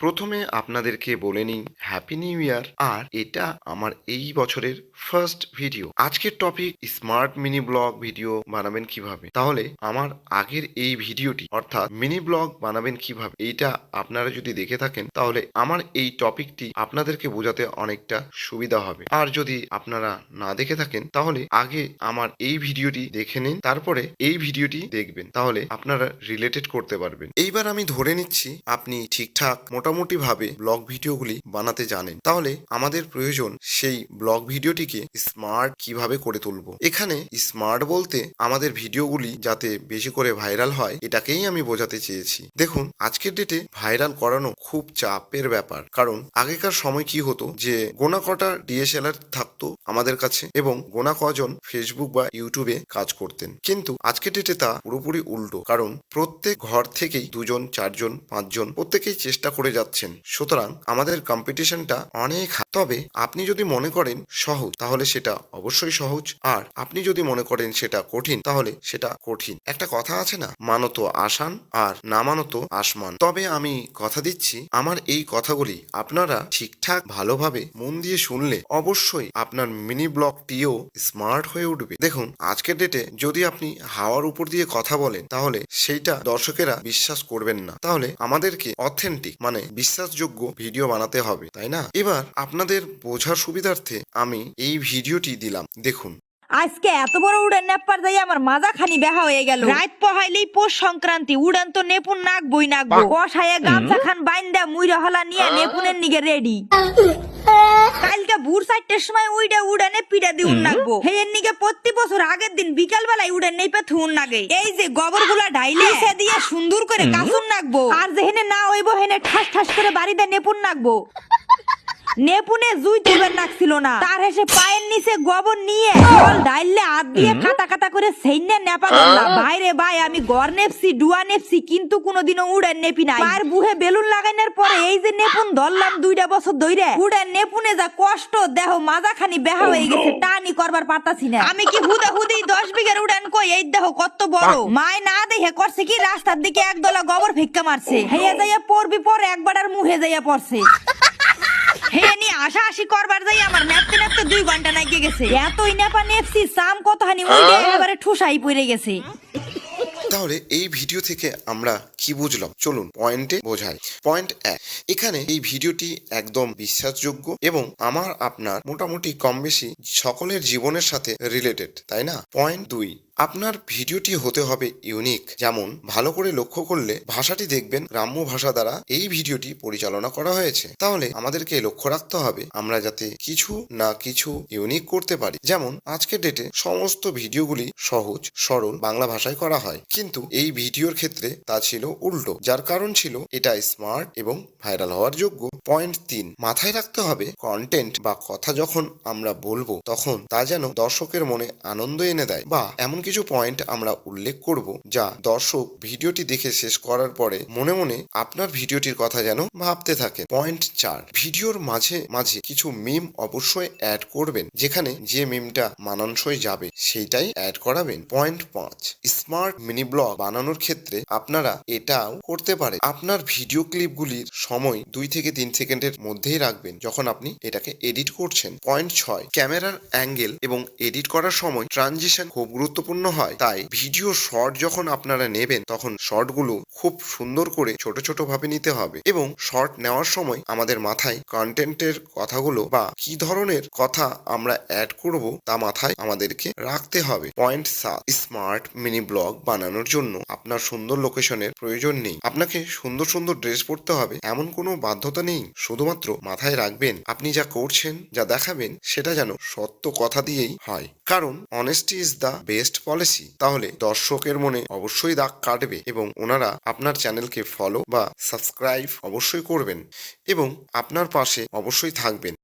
প্রথমে আপনাদেরকে বলে নিই হ্যাপি নিউ ইয়ার আর এটা আমার এই বছরের ফার্স্ট ভিডিও আজকের topic smart mini vlog video বানাবেন কীভাবে? তাহলে আমার আগের এই ভিডিওটি অর্থাৎ মিনি ব্লগ বানাবেন কীভাবে? এইটা আপনারা যদি দেখে থাকেন, তাহলে আমার এই টপিকটি আপনাদেরকে বোঝাতে অনেকটা সুবিধা হবে। আর যদি আপনারা না দেখে থাকেন, তাহলে আগে আমার এই ভিডিওটি দেখে নিন, তারপরে এই ভিডিওটি দেখবেন। তাহলে আপনারা রিলেটেড করতে পারবেন। এইবার আমি ধরে নিচ্ছি, আপনি ঠিকঠাক মোটামুটি ভাবে ব্লগ ভিডিওগুলি বানাতে জানেন। তাহলে আমাদের প্রয়োজন সেই ব্লগ ভিডিওটিকে স্মার্ট কীভাবে করে তুলব। এখানে স্মার্ট বলতে আমাদের ভিডিওগুলি যাতে বেশি করে ভাইরাল হয়, এটাকেই আমি বোঝাতে চেয়েছি। দেখুন, আজকের ডেটে ভাইরাল করানো খুব চাপের ব্যাপার। কারণ আগেকার সময় কি হতো যে গোনা কটা ডিএসএলআর থাকতো আমাদের কাছে এবং গোনা কজন ফেসবুক বা ইউটিউবে কাজ করতেন। কিন্তু আজকের ডেটে তা পুরোপুরি উল্টো। কারণ প্রত্যেক ঘর থেকেই দুজন, চারজন, পাঁচজন প্রত্যেকেই চেষ্টা করে যাচ্ছেন। সুতরাং আমাদের কম্পিটিশনটা অনেক তবে আপনি যদি মনে করেন সহজ, তাহলে সেটা অবশ্যই সহজ। আর আপনি যদি মনে করেন সেটা কঠিন, তাহলে সেটা কঠিন। একটা কথা আছে না, মানত আসান আর না মানত আসমান। তবে আমি কথা দিচ্ছি, আমার এই কথাগুলি আপনারা ঠিকঠাক ভালোভাবে মন দিয়ে শুনলে অবশ্যই আপনার মিনি ব্লগটিও স্মার্ট হয়ে উঠবে। দেখুন, আজকের ডেটে যদি আপনি হাওয়ার উপর দিয়ে কথা বলেন, তাহলে সেইটা দর্শকেরা বিশ্বাস করবেন না। তাহলে আমাদেরকে অথেন্টিক মানে বিশ্বাসযোগ্য ভিডিও বানাতে হবে তাই না? এবার আপনাদের বোঝার সুবিধার্থে আমি এই ভিডিওটি দিলাম। দেখুন। আজকে এত বড় উড়ান নেপার যাই আমার মাজা খানি বেহা হয়ে গেল। রাত পহাইলেই পৌষ সংক্রান্তি উড়ান তো নেপুন নাক বই নাকবো কষাইয়া গামছা খান বাইন্দা মুইরা হলা নিয়ে নেপুনের নিগে রেডি। কালকে ভোর চারটের সময় উইডা উড়ানে পিড়া দিউন নাকবো। হেয়ের নিকে প্রতি বছর আগের দিন বিকাল বেলায় উড়ান নেই পে থুন নাগে। এই যে গোবরগুলা ঢাইলে সে দিয়ে সুন্দর করে কাসুন নাকবো। আর যেহেনে না হইবো হেনে ঠাস ঠাস করে বাড়িতে নেপুন নাকবো। নেপুনে জুই তুলবেন নাকছিল না। তার হেসে পায়ের নিচে গোবর নিয়ে জল ডাইলে হাত দিয়ে কাটা কাটা করে সেইনে নেপা করলাম ভাইরে ভাই আমি গড় নেপছি ডুয়া নেপছি কিন্তু কোনোদিনও উড়েন নেপি নাই। পায়ের বুহে বেলুন লাগানোর পরে এই যে নেপুন ধরলাম দুইটা বছর ধইরে। উড়েন নেপুনে যা কষ্ট দেহ মাজা খানি বেহা হয়ে গেছে টানি করবার পারতাছি না। আমি কি হুদা হুদি দশ বিঘের উড়ান কই? এই দেহ কত বড়? মায় না দেখে করছে কি? রাস্তার দিকে একদলা গোবর ভিক্ষা মারছে। হেয়া যাইয়া পড়বি পরে একবার আর মুহে যাইয়া পড়ছে। হে নি আশা আশি করবার যাই আমার নেপতে নেপতে দুই ঘণ্টা নাকি গেছে। এতই নেপা নেপসি সাম কত হানি উইডে এবারে ঠুসাই পড়ে গেছে। তাহলে এই ভিডিও থেকে আমরা কি বুঝলাম? চলুন পয়েন্টে বোঝাই। পয়েন্ট এক এখানে এই ভিডিওটি একদম বিশ্বাসযোগ্য এবং আমার আপনার মোটামুটি কম বেশি সকলের জীবনের সাথে রিলেটেড তাই না? পয়েন্ট দুই আপনার ভিডিওটি হতে হবে ইউনিক যেমন ভালো করে লক্ষ্য করলে ভাষাটি দেখবেন গ্রাম্য ভাষা দ্বারা এই ভিডিওটি পরিচালনা করা হয়েছে। তাহলে আমাদেরকে লক্ষ্য রাখতে হবে, আমরা যাতে কিছু না কিছু ইউনিক করতে পারি। যেমন, আজকের ডেটে সমস্ত ভিডিওগুলি সহজ, সরল বাংলা ভাষায় করা হয়। কিন্তু এই ভিডিওর ক্ষেত্রে তা ছিল উল্টো, যার কারণ ছিল এটা স্মার্ট এবং ভাইরাল হওয়ার যোগ্য। পয়েন্ট তিন, মাথায় রাখতে হবে কন্টেন্ট বা কথা যখন আমরা বলব, তখন তা যেন দর্শকের মনে আনন্দ এনে দেয় বা এমন কিছু পয়েন্ট আমরা উল্লেখ করব, যা দর্শক ভিডিওটি দেখে শেষ করার পরে মনে মনে আপনার ভিডিওটির কথা যেন ভাবতে থাকে পয়েন্ট চার, ভিডিওর মাঝে মাঝে কিছু মিম অবশ্যই অ্যাড করবেন, যেখানে যে মিমটা মানানসই যাবে, সেইটাই অ্যাড করাবেন। পয়েন্ট পাঁচ স্মার্ট মিনি ব্লগ বানানোর ক্ষেত্রে আপনারা এটাও করতে পারেন। আপনার ভিডিও ক্লিপগুলির সময় দুই থেকে তিন সেকেন্ডের মধ্যেই রাখবেন, যখন আপনি এটাকে এডিট করছেন। পয়েন্ট ছয় ক্যামেরার অ্যাঙ্গেল এবং এডিট করার সময় ট্রানজিশন খুব গুরুত্বপূর্ণ। হয়। তাই ভিডিও শর্ট যখন আপনারা নেবেন, তখন শর্টগুলো খুব সুন্দর করে ছোট ছোট ভাবে নিতে হবে এবং শর্ট নেওয়ার সময় আমাদের মাথায় কন্টেন্টের কথাগুলো বা কি ধরনের কথা আমরা অ্যাড করব তা মাথায় আমাদেরকে রাখতে হবে। পয়েন্ট সাত স্মার্ট মিনি ব্লগ বানানোর জন্য আপনার সুন্দর লোকেশনের প্রয়োজন নেই। আপনাকে সুন্দর সুন্দর ড্রেস পরতে হবে, এমন কোনো বাধ্যতা নেই। শুধুমাত্র মাথায় রাখবেন, আপনি যা করছেন, যা দেখাবেন, সেটা যেন সত্য কথা দিয়েই হয়। কারণ honesty is the best policy তাহলে দর্শকের মনে অবশ্যই দাগ কাটবে এবং ওনারা আপনার চ্যানেলকে ফলো বা সাবস্ক্রাইব অবশ্যই করবেন এবং আপনার পাশে অবশ্যই থাকবেন।